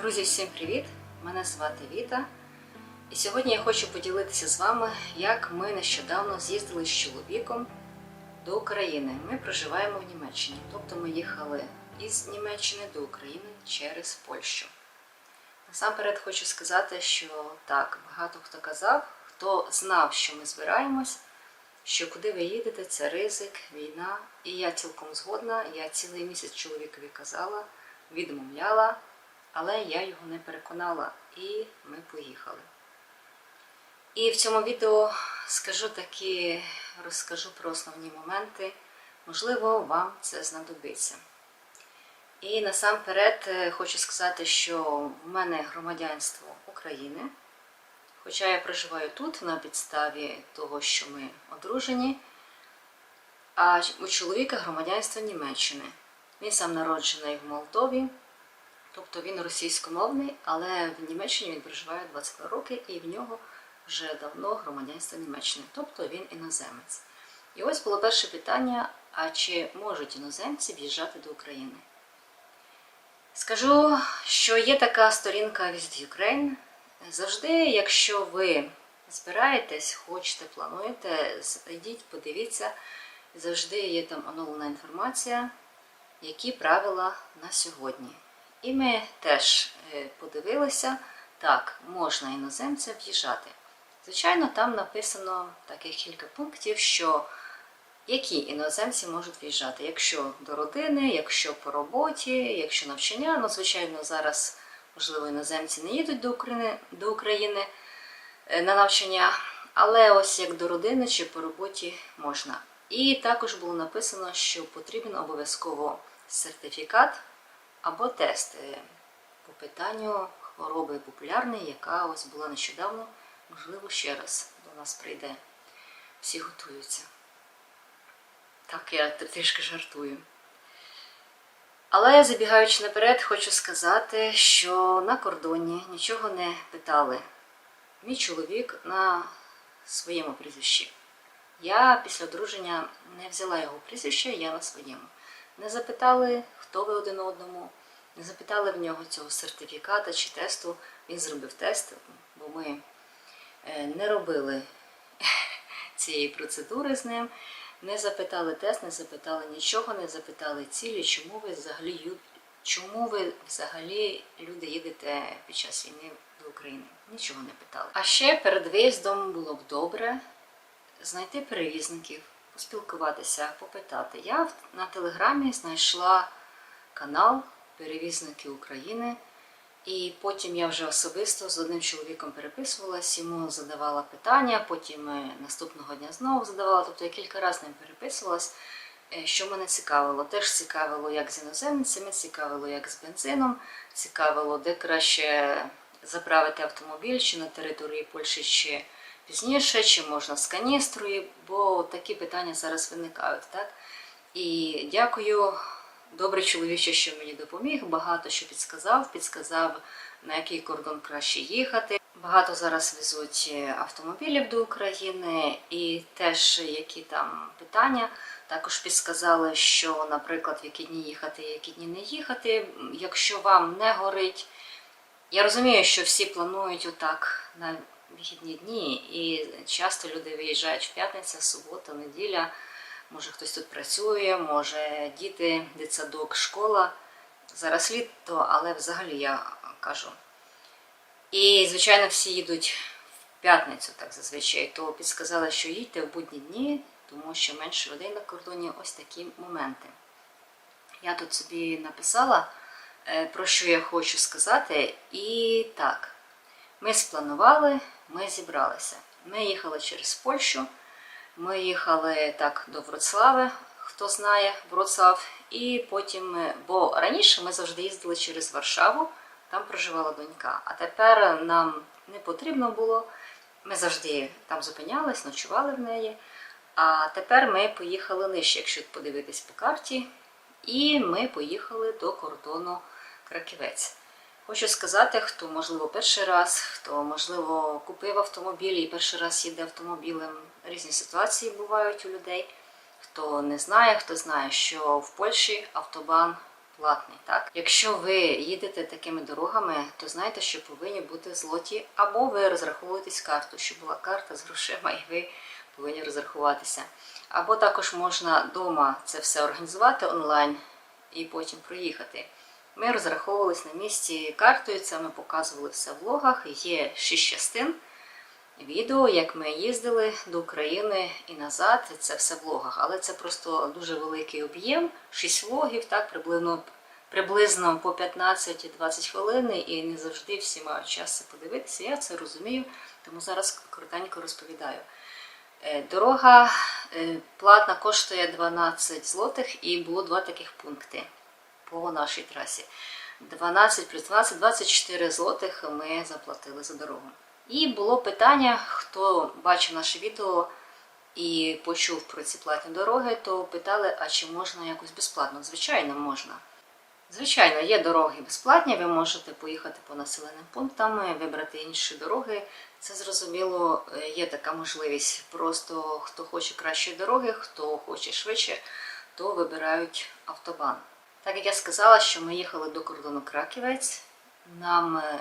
Друзі, всім привіт! Мене звати Віта. І сьогодні я хочу поділитися з вами, як ми нещодавно з'їздили з чоловіком до України. Ми проживаємо в Німеччині, тобто ми їхали із Німеччини до України через Польщу. Насамперед хочу сказати, що так, багато хто казав, хто знав, що ми збираємось, що куди ви їдете, це ризик, війна. І я цілком згодна. Я цілий місяць чоловікові казала, відмовляла, але я його не переконала, і ми поїхали. І в цьому відео скажу такі, розкажу про основні моменти. Можливо, вам це знадобиться. І насамперед е, хочу сказати, що в мене громадянство України. Хоча я проживаю тут на підставі того, що ми одружені, а у чоловіка громадянство Німеччини. Він сам народжений в Молдові, тобто він російськомовний, але в Німеччині він проживає 22 роки і в нього вже давно громадянство Німеччини, тобто він іноземець. І ось було перше питання: а чи можуть іноземці в'їжджати до України? Скажу, що є така сторінка Visit Ukraine. Завжди, якщо ви збираєтесь, хочете, плануєте, зайдіть, подивіться. Завжди є там оновлена інформація, які правила на сьогодні. І ми теж е, подивилися, так, можна іноземцям в'їжджати. Звичайно, там написано таких кілька пунктів, що які іноземці можуть в'їжджати, якщо до родини, якщо по роботі, якщо навчання. Ну, звичайно, зараз, можливо, іноземці не їдуть до України, до України е, на навчання, але ось як до родини чи по роботі можна. І також було написано, що потрібен обов'язково сертифікат або тест е, по питанню хвороби популярної, яка ось була нещодавно, можливо, ще раз до нас прийде. Всі готуються. Так, я трішки жартую. Але забігаючи наперед, хочу сказати, що на кордоні нічого не питали. Мій чоловік на своєму прізвищі. Я після одруження не взяла його прізвище, я на своєму. Не запитали, хто ви один одному, не запитали в нього цього сертифіката чи тесту. Він зробив тест, бо ми е, не робили цієї процедури з ним. Не запитали тест, не запитали нічого, не запитали цілі, чому ви взагалі чому ви взагалі люди їдете під час війни до України. Нічого не питали. А ще перед виїздом було б добре знайти перевізників, поспілкуватися, попитати. Я на телеграмі знайшла канал Перевізники України. І потім я вже особисто з одним чоловіком переписувалась, йому задавала питання, потім е, наступного дня знову задавала. Тобто я кілька разів ним переписувалась, е, що мене цікавило. Теж цікавило, як з іноземцями, цікавило, як з бензином, цікавило, де краще заправити автомобіль, чи на території Польщі, чи пізніше, чи можна з каністрою, бо такі питання зараз виникають. Так? І дякую Добрий чоловіче, що мені допоміг, багато що підсказав, підсказав, на який кордон краще їхати. Багато зараз везуть е, автомобілів до України, і теж які там питання. Також підсказали, що, наприклад, в які дні їхати, які дні не їхати. Якщо вам не горить, я розумію, що всі планують отак на вихідні дні, і часто люди виїжджають в п'ятницю, субота, неділя. Може хтось тут працює, може діти, дитсадок, школа. Зараз літо, але взагалі я кажу. І, звичайно, всі їдуть в п'ятницю, так зазвичай, то підсказали, що їдьте в будні дні, тому що менше людей на кордоні ось такі моменти. Я тут собі написала, е, про що я хочу сказати. І так, ми спланували, ми зібралися. Ми їхали через Польщу. Ми їхали так до Вроцлави, хто знає Вроцлав, і потім, бо раніше ми завжди їздили через Варшаву, там проживала донька. А тепер нам не потрібно було. Ми завжди там зупинялись, ночували в неї. А тепер ми поїхали нижче, якщо подивитись по карті, і ми поїхали до кордону Краківець. Хочу сказати, хто, можливо, перший раз, хто, можливо, купив автомобіль і перший раз їде автомобілем. Різні ситуації бувають у людей. Хто не знає, хто знає, що в Польщі автобан платний. Так? Якщо ви їдете такими дорогами, то знайте, що повинні бути злоті, або ви розраховуєтесь карту, щоб була карта з грошима, і ви повинні розрахуватися. Або також можна вдома це все організувати онлайн і потім проїхати. Ми розраховувались на місці картою, це ми показували все в влогах. Є 6 частин відео, як ми їздили до України і назад. Це все в влогах. Але це просто дуже великий об'єм, 6 влогів, так, приблизно, приблизно по 15-20 хвилин, і не завжди всі мають час подивитися. Я це розумію, тому зараз коротенько розповідаю. Е, Дорога е, платна коштує 12 злотих і було два таких пункти по нашій трасі. 12 плюс 12, 24 злотих ми заплатили за дорогу. І було питання, хто бачив наше відео і почув про ці платні дороги, то питали, а чи можна якось безплатно? Звичайно, можна. Звичайно, є дороги безплатні, ви можете поїхати по населеним пунктам, вибрати інші дороги. Це зрозуміло, е, є така можливість. Просто хто хоче кращої дороги, хто хоче швидше, то вибирають автобан. Так як я сказала, що ми їхали до кордону Краківець, нам е,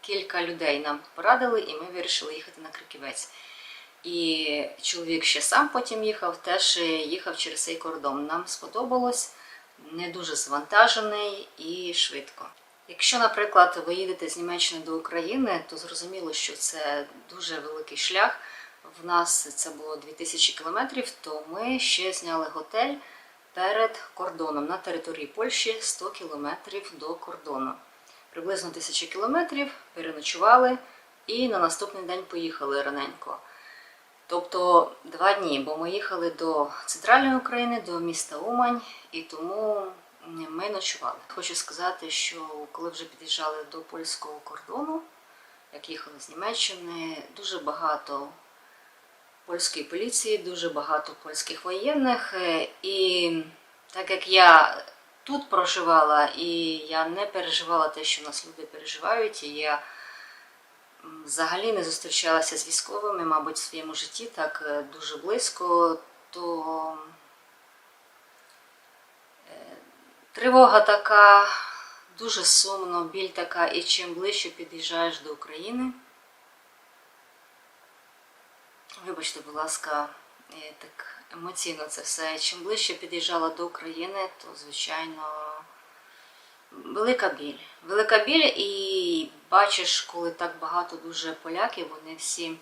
кілька людей нам порадили, і ми вирішили їхати на Краківець. І чоловік ще сам потім їхав, теж е, їхав через цей кордон. Нам сподобалось, не дуже завантажений і швидко. Якщо, наприклад, ви їдете з Німеччини до України, то зрозуміло, що це дуже великий шлях. В нас це було 2000 кілометрів, то ми ще зняли готель перед кордоном на території Польщі 100 кілометрів до кордону. Приблизно 1000 кілометрів переночували і на наступний день поїхали раненько. Тобто два дні, бо ми їхали до центральної України, до міста Умань, і тому ми ночували. Хочу сказати, що коли вже під'їжджали до польського кордону, як їхали з Німеччини, дуже багато польської поліції, дуже багато польських воєнних. е, І так як я тут проживала, і я не переживала те, що нас люди переживають, і я взагалі не зустрічалася з військовими, мабуть, в своєму житті так е, дуже близько, то е, тривога така, дуже сумно, біль така, і чим ближче під'їжджаєш до України. Вибачте, будь ласка, так емоційно це все. Чим ближче під'їжджала до України, то, звичайно, велика біль. Велика біль, і бачиш, коли так багато дуже поляків, вони всі,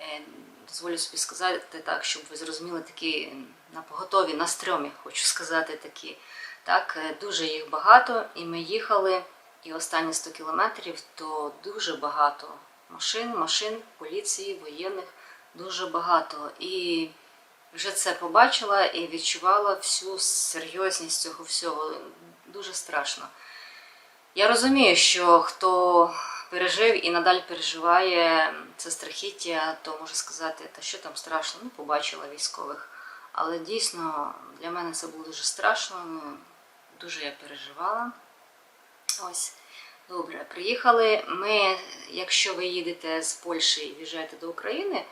е, дозволю собі сказати так, щоб ви зрозуміли, такі на поготові, на стрьомі, хочу сказати такі. Так, е, дуже їх багато, і ми їхали, і останні 100 кілометрів, то дуже багато машин, машин, поліції, воєнних дуже багато. І вже це побачила і відчувала всю серйозність цього всього. Дуже страшно. Я розумію, що хто пережив і надалі переживає це страхіття, то може сказати, та що там страшно, ну побачила військових. Але дійсно для мене це було дуже страшно, ну, дуже я переживала. Ось. Добре, приїхали. Ми, якщо ви їдете з Польщі і в'їжджаєте до України,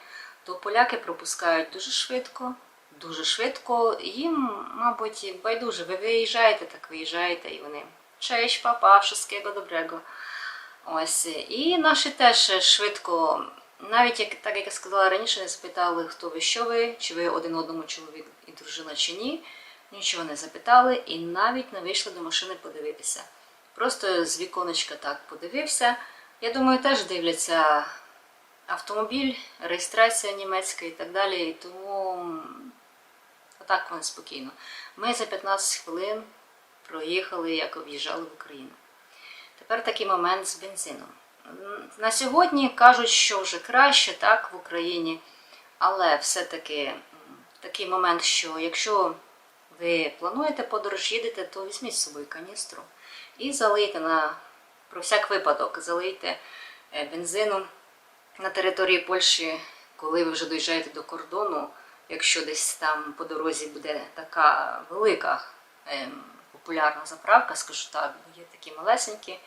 то поляки пропускають дуже швидко, дуже швидко. Їм, мабуть, байдуже. Ви виїжджаєте, так виїжджаєте, і вони честь, папа, wszystkiego доброго. Ось. І наші теж швидко, навіть як так як я сказала раніше, не запитали, хто ви, що ви, чи ви один одному чоловік і дружина, чи ні. Нічого не запитали і навіть не вийшли до машини подивитися. Просто з віконечка так подивився. Я думаю, теж дивляться автомобіль, реєстрація німецька і так далі. І тому отак вони спокійно. Ми за 15 хвилин проїхали, як об'їжджали в Україну. Тепер такий момент з бензином. На сьогодні кажуть, що вже краще так в Україні, але все-таки такий момент, що якщо ви плануєте подорож, їдете, то візьміть з собою каністру і залийте на про всяк випадок, залийте е, бензину на території Польщі, коли ви вже доїжджаєте до кордону, якщо десь там по дорозі буде така велика ем, популярна заправка, скажу так, є такі малесенькі,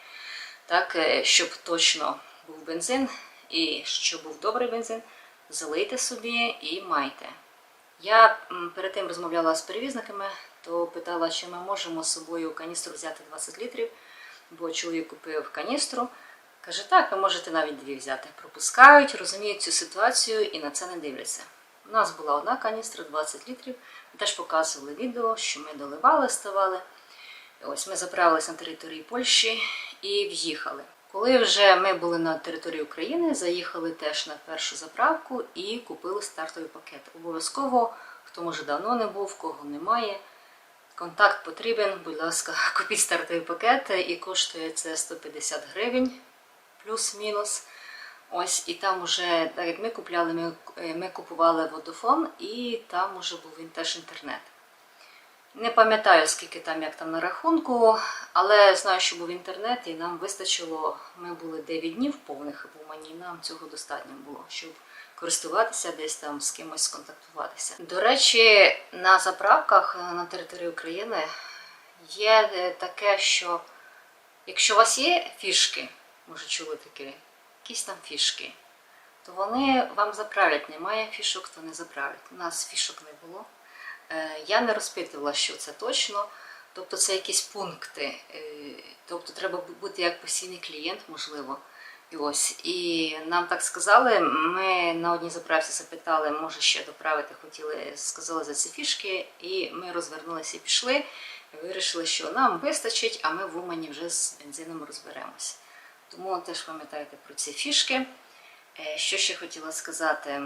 так, е, щоб точно був бензин і щоб був добрий бензин, залийте собі і майте. Я перед тим розмовляла з перевізниками, то питала, чи ми можемо з собою каністру взяти 20 літрів, бо чоловік купив каністру. Каже, так, ви можете навіть дві взяти. Пропускають, розуміють цю ситуацію і на це не дивляться. У нас була одна каністра, 20 літрів. Ми теж показували відео, що ми доливали, ставали. Ось ми заправилися на території Польщі і в'їхали. Коли вже ми були на території України, заїхали теж на першу заправку і купили стартовий пакет. Обов'язково, хто може давно не був, кого немає. Контакт потрібен, будь ласка, купіть стартовий пакет і коштує це 150 гривень плюс-мінус. Ось, і там уже, так як ми купляли, ми, е, ми купували водофон, і там уже був він теж інтернет. Не пам'ятаю, скільки там, як там на рахунку, але знаю, що був інтернет, і нам вистачило. Ми були 9 днів повних в Умані, нам цього достатньо було, щоб користуватися десь там з кимось сконтактуватися. До речі, на заправках е, на території України є е, таке, що якщо у вас є фішки, може чули таке, якісь там фішки, то вони вам заправлять. Немає фішок, то не заправлять. У нас фішок не було. Е, Я не розпитувала, що це точно. Тобто це якісь пункти. Е, Тобто треба бути як постійний клієнт, можливо. І ось. І нам так сказали. Ми на одній заправці запитали, може ще доправити, хотіли, сказали за ці фішки, і ми розвернулися і пішли. Вирішили, що нам вистачить, а ми в Умані вже з бензином розберемося. Тому теж пам'ятайте про ці фішки. Е, Що ще хотіла сказати?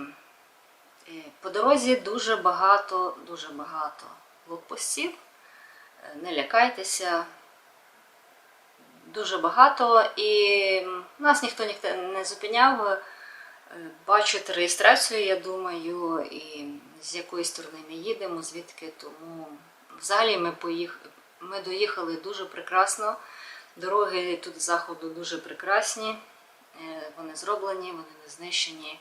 Е, По дорозі дуже багато, дуже багато блокпостів. Е, Не лякайтеся. Дуже багато. І нас ніхто ніхто не зупиняв. Бачать реєстрацію, я думаю, і з якої сторони ми їдемо, звідки. Тому взагалі ми, поїх... ми доїхали дуже прекрасно. Дороги тут заходу дуже прекрасні. Е, Вони зроблені, вони не знищені.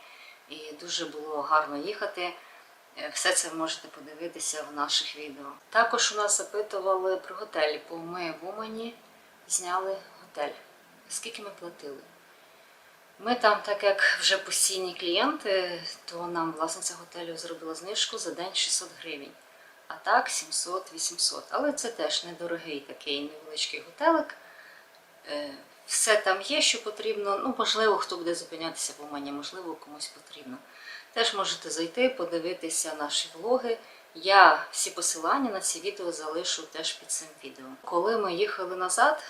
І дуже було гарно їхати. Е, Все це ви можете подивитися в наших відео. Також у нас запитували про готелі, бо ми в Умані зняли готель. Скільки ми платили? Ми там, так як вже постійні клієнти, то нам власниця готелю зробила знижку за день 600 гривень. А так 700-800. Але це теж недорогий такий невеличкий готелик. Е, Все там є, що потрібно. Ну, можливо, хто буде зупинятися в Умані, можливо, комусь потрібно. Теж можете зайти, подивитися наші влоги. Я всі посилання на ці відео залишу теж під цим відео. Коли ми їхали назад,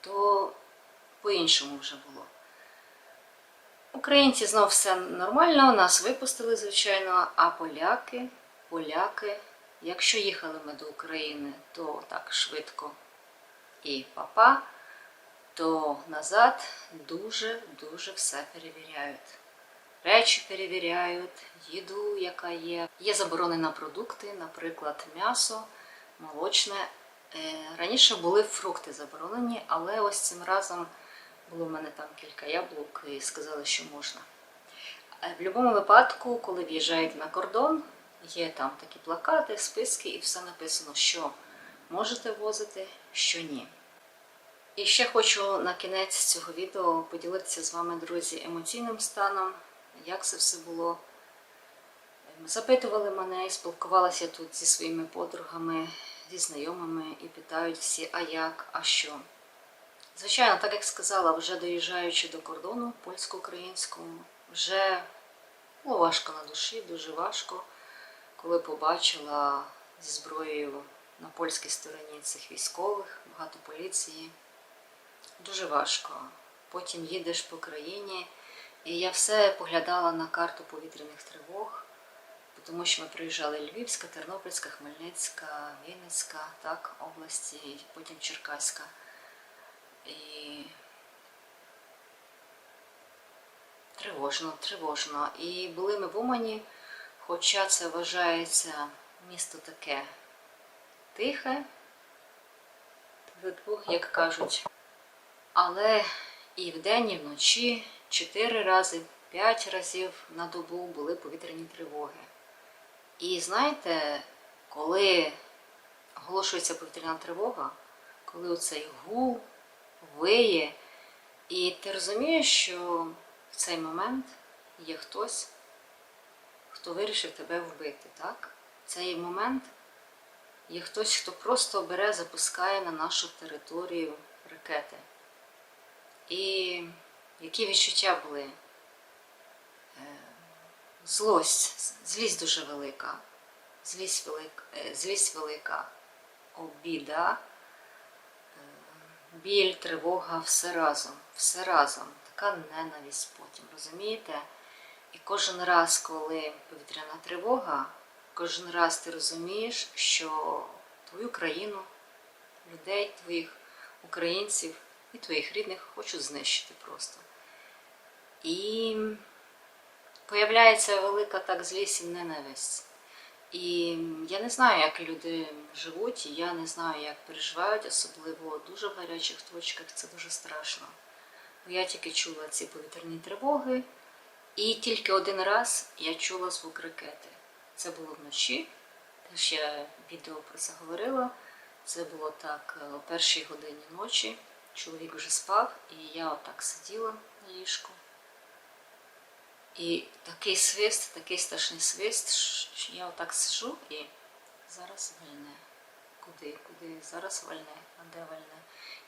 то по-іншому вже було. Українці знов все нормально, нас випустили, звичайно, а поляки, поляки, якщо їхали ми до України, то так швидко і папа, то назад дуже-дуже все перевіряють. Речі перевіряють, їду, яка є. Є заборони на продукти, наприклад, м'ясо, молочне. Е, Раніше були фрукти заборонені, але ось цим разом було в мене там кілька яблук і сказали, що можна. Е, В будь-якому випадку, коли в'їжджаєте на кордон, є там такі плакати, списки, і все написано, що можете возити, що ні. І ще хочу на кінець цього відео поділитися з вами, друзі, емоційним станом, як це все було. Ем, Запитували мене і спілкувалася тут зі своїми подругами, зі знайомими і питають всі, а як, а що. Звичайно, так як сказала, вже доїжджаючи до кордону польсько-українського, вже було важко на душі, дуже важко, коли побачила зі зброєю на польській стороні цих військових, багато поліції. Дуже важко. Потім їдеш по країні, і я все поглядала на карту повітряних тривог, тому що ми приїжджали Львівська, Тернопільська, Хмельницька, Вінницька, так, області, і потім Черкаська. І тривожно, тривожно. І були ми в Умані, хоча це вважається місто таке тихе, як кажуть. Але і вдень, і вночі, чотири рази, п'ять разів на добу були повітряні тривоги. І знаєте, коли оголошується повітряна тривога, коли оцей гул виє, і ти розумієш, що в цей момент є хтось, хто вирішив тебе вбити, так? В цей момент є хтось, хто просто бере, запускає на нашу територію ракети. І які відчуття були? Е, Злость, злість дуже велика, злість велика, злість велика, обіда, е, біль, тривога, все разом, все разом. Така ненависть потім, розумієте? І кожен раз, коли повітряна тривога, кожен раз ти розумієш, що твою країну, людей, твоїх українців і твоїх рідних хочуть знищити просто. І появляється велика так злість і ненависть. І я не знаю, як люди живуть, і я не знаю, як переживають, особливо дуже в гарячих точках, це дуже страшно. Бо я тільки чула ці повітряні тривоги, і тільки один раз я чула звук ракети. Це було вночі, теж я відео про це говорила. Це було так о першій годині ночі. Чоловік вже спав, і я отак сиділа на ліжку. І такий свист, такий страшний свист, що я отак сижу і зараз вальне. Куди, куди? Зараз вальне, а де вальне?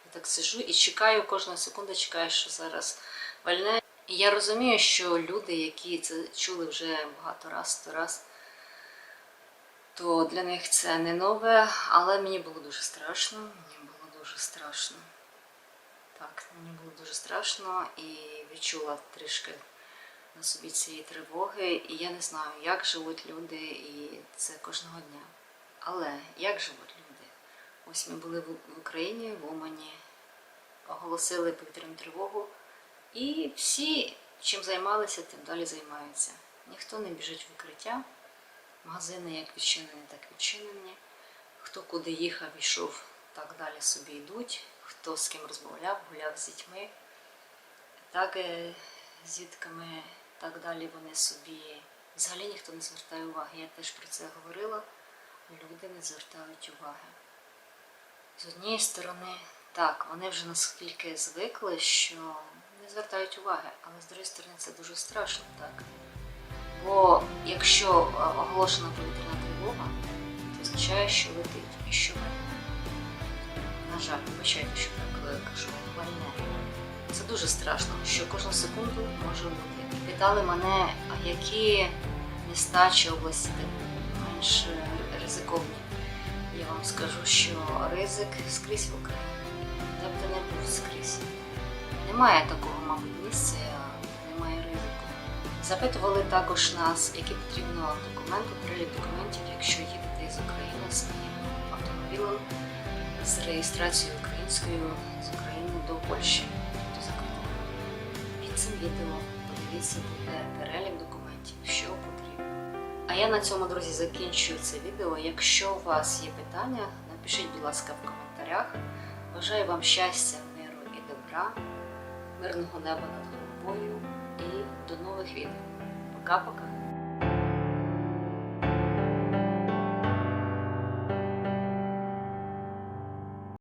Я так сижу і чекаю, кожна секунда чекаю, що зараз вальне. І я розумію, що люди, які це чули вже багато раз, сто раз, то для них це не нове, але мені було дуже страшно. Мені було дуже страшно. Так, мені було дуже страшно і відчула трішки на собі цієї тривоги. І я не знаю, як живуть люди, і це кожного дня. Але як живуть люди? Ось ми були в Україні, в Умані, оголосили повітряну тривогу, і всі, чим займалися, тим далі займаються. Ніхто не біжить в укриття. Магазини як відчинені, так відчинені. Хто куди їхав, йшов, так далі собі йдуть. Хто з ким розмовляв, гуляв з дітьми, так е, з дітками, так далі вони собі. Взагалі ніхто не звертає уваги. Я теж про це говорила. Люди не звертають уваги. З однієї сторони, так, вони вже наскільки звикли, що не звертають уваги, але з іншої сторони це дуже страшно, так? Бо якщо оголошена повітряна тривога, це означає, що летить і що вальне. На жаль, вибачайте, що так е, кажу, вальне. Це дуже страшно, що кожну секунду може бути. Питали мене, а які міста чи області менш е, ризиковні. Я вам скажу, що ризик скрізь в Україні. Де б ти не був скрізь. Немає такого, мабуть, місця, немає ризику. Запитували також нас, які потрібно документи, перелік документів, з реєстрацією українською з України до Польщі, тобто за кордон. Під відео подивіться буде перелік документів, що потрібно. А я на цьому, друзі, закінчую це відео. Якщо у вас є питання, напишіть, будь ласка, в коментарях. Бажаю вам щастя, миру і добра, мирного неба над головою і до нових відео. Пока-пока!